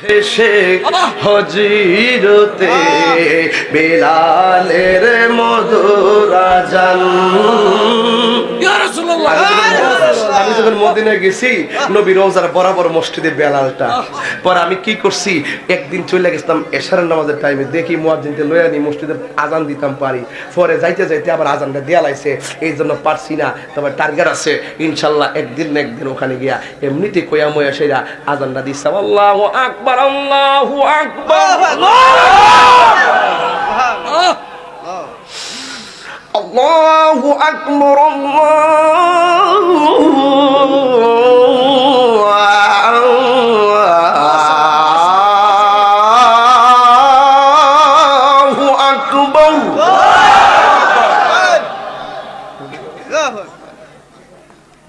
ভেসে হজিরতে বেলালের যখন মদিনায় গেছি নবী রোজার বরাবর মসজিদে বেলালটা। পরে আমি কি করছি একদিন চলে গেছিলাম এশারের নামাজের টাইমে দেখি মুয়াজ্জিনকে লইয়া নি মসজিদে আজান দিতাম পারি। পরে যাইতে যাইতে আবার আজানটা দেয়া লাইছে এই জন্য পারছি না। তবে টার্গেট আছে ইনশাল্লাহ একদিন না একদিন ওখানে গিয়া এমনিতে কয়া ময়া সেরা আজানটা দিচ্ছাম আল্লাহ আকবার আল্লাহ আকবার। الله أكبر الله أكبر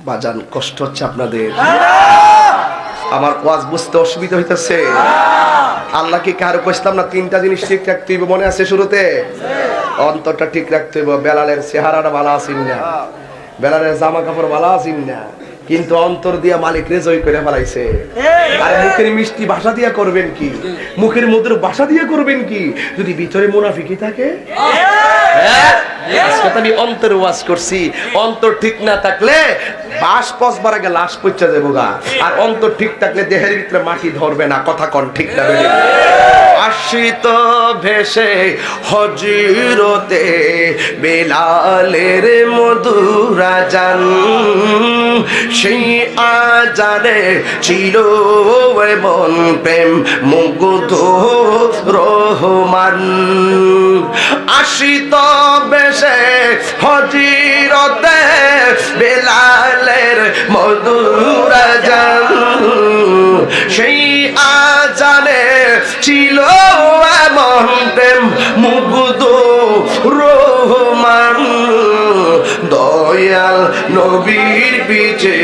বাজান কষ্ট হচ্ছে আপনাদের আমার ওয়াজ বুঝতে অসুবিধা হইতেছে আল্লাহ কি কারো কইছিলাম না তিনটা জিনিস ঠিক রাখতে হইব মনে আছে শুরুতে অন্তরটা ঠিক রাখতে হইব। বেলালের চেহারাটা ভালো আসিন না। বেলালের জামা কাপড় ভালো আসিন না। কিন্তু অন্তর দিয়া মালিক রে জয় করে ফেলাইছে। আর মুখের মিষ্টি ভাষা দিয়া করবেন কি? মুখের মধুর ভাষা দিয়া করবেন কি? যদি ভিতরে মুনাফিকি থাকে? হ্যাঁ? আমি অন্তর ওয়াজ করছি। অন্তর ঠিক না থাকলে বাস পচবার আগে লাশ পচা যাব গা। আর অন্তর ঠিক থাকলে দেহের ভিতরে মাটি ধরবে না। কথা কন ঠিক না আশিত ভেসে হজিরতে বেলালের মধুরা জান সেই আজানে ছিল এমন প্রেম মুগ্ধ রহমান। আশিত বেশে হজিরতে বেলালের মধুরা ছিল এমন প্রেম মুগ্ধ রোহমান দয়াল নবীর পিছে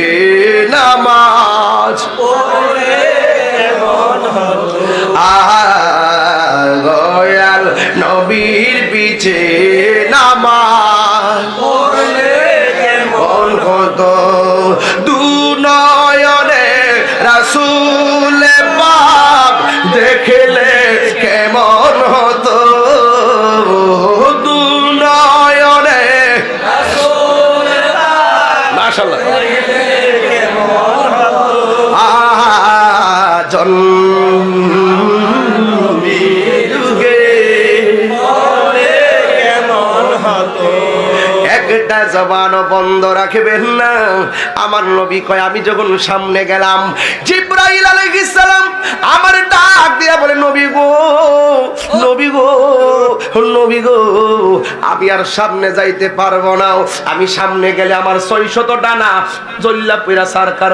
নামাজ আহা, দয়াল নবীর পিছে যুগে একটা জবান বন্ধ রাখবেন না। আমার নবী কয়, আমি যখন সামনে গেলাম, জিব্রাইল আলাইহিস সালাম আমার ডাক দিয়া বলে, নবী গো নবী গো, আমি আর সামনে যাইতে পারব না। আমি সামনে গেলে আমার ছয়শত ডানা জল্লা পেরা সারকার